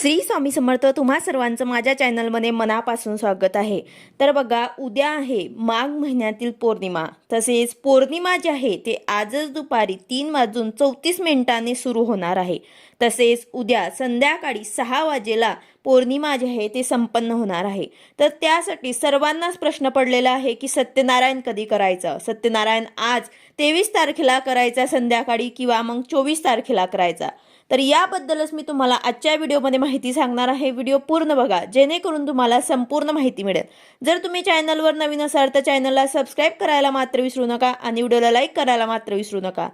श्री स्वामी समर्थ तुम्हा सर्वांचं माझ्या चॅनलमध्ये मनापासून स्वागत आहे. तर बघा उद्या आहे माघ महिन्यातील पौर्णिमा. तसेच पौर्णिमा जी आहे ते आजच दुपारी तीन वाजून चौतीस मिनिटांनी सुरू होणार आहे. तसेच उद्या संध्याकाळी सहा वाजेला पौर्णिमा जी आहे ते संपन्न होणार आहे. तर त्यासाठी सर्वांनाच प्रश्न पडलेला आहे की सत्यनारायण कधी करायचं? सत्यनारायण आज तेवीस तारखेला करायचा संध्याकाळी किंवा मग चोवीस तारखेला करायचा? तर याबद्दलच मी तुम्हाला आजच्या व्हिडिओमध्ये माहिती सांगणार आहे. व्हिडिओ पूर्ण बघा जेणेकरून तुम्हाला संपूर्ण माहिती मिळेल. जर तुम्ही चॅनलवर नवीन असाल तर चॅनलला सबस्क्राईब करायला मात्र विसरू नका आणि व्हिडिओला लाईक करायला मात्र विसरू नका.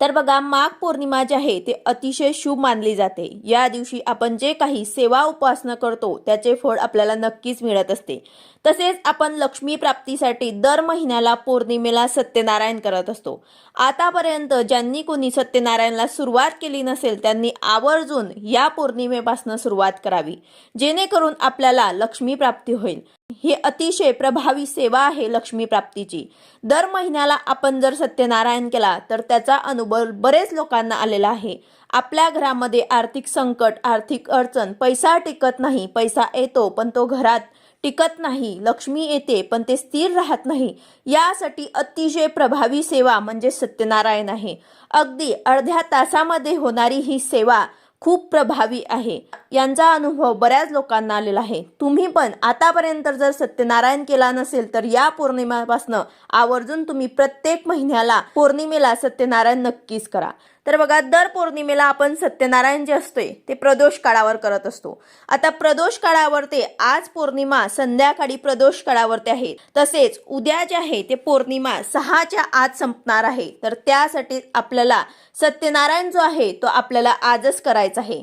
तर बघा माघ पौर्णिमा जी आहे ते अतिशय शुभ मानली जाते. या दिवशी आपण जे काही सेवा उपासना करतो त्याचे फळ आपल्याला नक्कीच मिळत असते. तसेच आपण लक्ष्मी प्राप्तीसाठी दर महिन्याला पौर्णिमेला सत्यनारायण करत असतो. आतापर्यंत ज्यांनी कोणी सत्यनारायणला सुरुवात केली नसेल त्यांनी आवर्जून या पौर्णिमेपासून सुरुवात करावी. जेणेकरून आपल्याला लक्ष्मी प्राप्ती होईल. ही अतिशय प्रभावी सेवा आहे लक्ष्मी प्राप्तीची. दर महिन्याला आपण जर सत्यनारायण केला तर त्याचा अनुभव बरेच लोकांना आलेला आहे. आपल्या घरामध्ये आर्थिक संकट आर्थिक अडचण पैसा टिकत नाही पैसा येतो पण तो घरात टिकत नाही लक्ष्मी येते पण ते स्थिर राहत नाही. यासाठी अतिशय प्रभावी सेवा म्हणजे सत्यनारायण आहे. अगदी अर्ध्या तासामध्ये होणारी ही सेवा खूप प्रभावी आहे. यांचा अनुभव बऱ्याच लोकांना आलेला आहे. तुम्ही पण आतापर्यंत जर सत्यनारायण केला नसेल तर या पौर्णिमेपासून आवर्जून तुम्ही प्रत्येक महिन्याला पौर्णिमेला सत्यनारायण नक्कीच करा. तर बघा दर पौर्णिमेला आपण सत्यनारायण जे असतोय ते प्रदोष काळावर करत असतो. आता प्रदोष काळावर ते आज पौर्णिमा संध्याकाळी प्रदोष काळावरती आहे तसेच उद्या जे आहे ते पौर्णिमा सहाच्या आत संपणार आहे. तर त्यासाठी आपल्याला सत्यनारायण जो आहे तो आपल्याला आजच करायचा आहे.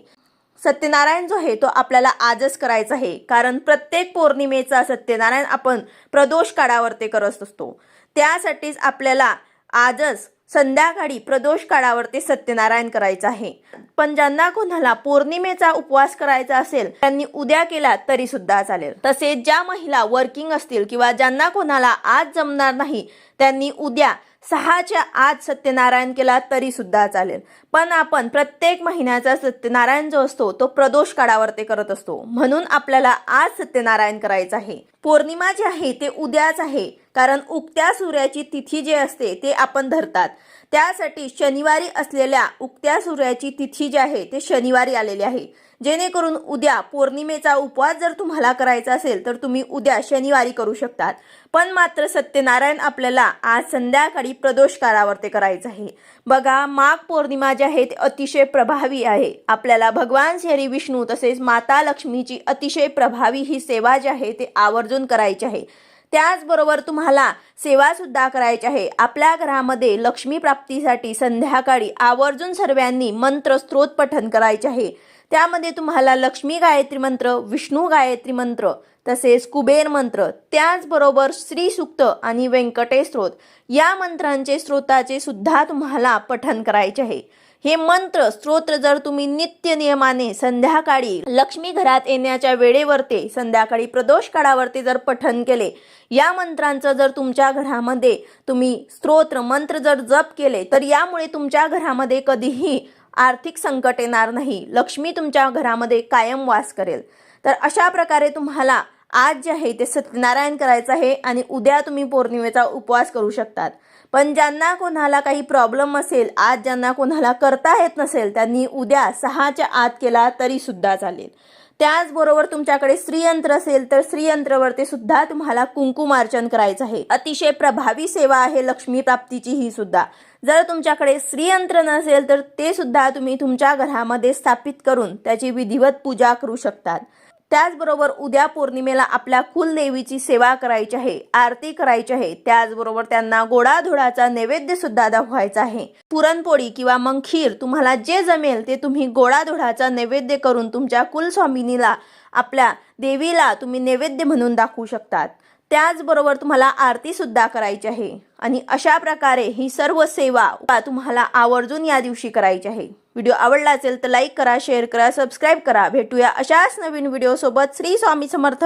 सत्यनारायण जो आहे तो आपल्याला आजच करायचा आहे. कारण प्रत्येक पौर्णिमेचा सत्यनारायण आपण प्रदोष काळावरती करत असतो. त्यासाठीच आपल्याला आजच संध्याकाळी प्रदोष काळावरती सत्यनारायण करायचं आहे. पण ज्यांना कोणाला पौर्णिमेचा उपवास करायचा असेल त्यांनी उद्या केला तरी सुद्धा चालेल. तसेच ज्या महिला वर्किंग असतील किंवा ज्यांना कोणाला आज जमणार नाही त्यांनी उद्या सहाच्या आत सत्यनारायण केला तरी सुद्धा चालेल. पण आपण प्रत्येक महिन्याचा सत्यनारायण जो असतो तो प्रदोष काळावरती करत असतो. म्हणून आपल्याला आज सत्यनारायण करायचं आहे. पौर्णिमा जी आहे ते उद्याच आहे. कारण उगत्या सूर्याची तिथी जी असते ते आपण धरतात. त्यासाठी शनिवारी असलेल्या उगत्या सूर्याची तिथी जी आहे ते शनिवारी आलेली आहे. जेणेकरून उद्या पौर्णिमेचा उपवास जर तुम्हाला करायचा असेल तर तुम्ही उद्या शनिवारी करू शकतात. पण मात्र सत्यनारायण आपल्याला आज संध्याकाळी प्रदोष काळावरती करायचं आहे. बघा माघ पौर्णिमा जी आहे ते अतिशय प्रभावी आहे. आपल्याला भगवान श्री विष्णू तसेच माता लक्ष्मीची अतिशय प्रभावी ही सेवा जी आहे ते आवर्जून करायची आहे. त्याचबरोबर तुम्हाला सेवासुद्धा करायची आहे. आपल्या घरामध्ये लक्ष्मी प्राप्तीसाठी संध्याकाळी आवर्जून सर्वांनी मंत्र स्त्रोत पठन करायचे आहे. त्यामध्ये तुम्हाला लक्ष्मी गायत्री मंत्र विष्णू गायत्री मंत्र तसेच कुबेर मंत्र त्याचबरोबर श्री सुक्त आणि व्यंकटेश स्त्रोत या मंत्रांचे स्त्रोताचे सुद्धा तुम्हाला पठन करायचे आहे. हे मंत्र स्तोत्र जर तुम्ही नित्य नियमाने संध्याकाळी लक्ष्मी घरात येण्याच्या वेळेवरती संध्याकाळी प्रदोष काळावरती जर पठन केले या मंत्रांचं जर तुमच्या घरामध्ये तुम्ही स्तोत्र मंत्र जर जप केले तर यामुळे तुमच्या घरामध्ये कधीही आर्थिक संकट येणार नाही. लक्ष्मी तुमच्या घरामध्ये कायम वास करेल. तर अशा प्रकारे तुम्हाला आज जे आहे ते सत्यनारायण करायचं आहे आणि उद्या तुम्ही पौर्णिमेचा उपवास करू शकतात. पण ज्यांना कोणाला काही प्रॉब्लेम असेल आज ज्यांना कोणाला करता येत नसेल त्यांनी उद्या सहाच्या आत केला तरी सुद्धा चालेल. त्याचबरोबर तुमच्याकडे श्रीयंत्र असेल तर श्रीयंत्रवरती सुद्धा तुम्हाला कुंकुमार्चन करायचं आहे. अतिशय प्रभावी सेवा आहे लक्ष्मी प्राप्तीची ही सुद्धा. जर तुमच्याकडे श्रीयंत्र नसेल तर ते सुद्धा तुम्ही तुमच्या घरामध्ये स्थापित करून त्याची विधिवत पूजा करू शकतात. त्याचबरोबर उद्या पौर्णिमेला आपल्या कुलदेवीची सेवा करायची आहे आरती करायची आहे. त्याचबरोबर त्यांना गोडाधोडाचा नैवेद्य सुद्धा दाखवायचा आहे. पुरणपोळी किंवा मग खीर तुम्हाला जे जमेल ते तुम्ही गोडाधोडाचा नैवेद्य करून तुमच्या कुलस्वामिनीला आपल्या देवीला तुम्ही नैवेद्य म्हणून दाखवू शकतात. त्याचबरोबर तुम्हाला आरती सुद्धा करायची आहे. आणि अशा प्रकारे ही सर्व सेवा तुम्हाला आवर्जून या दिवशी करायची आहे. व्हिडिओ आवडला असेल तर लाईक करा शेअर करा सबस्क्राईब करा. भेटूया अशाच नवीन व्हिडिओसोबत. श्री स्वामी समर्थ.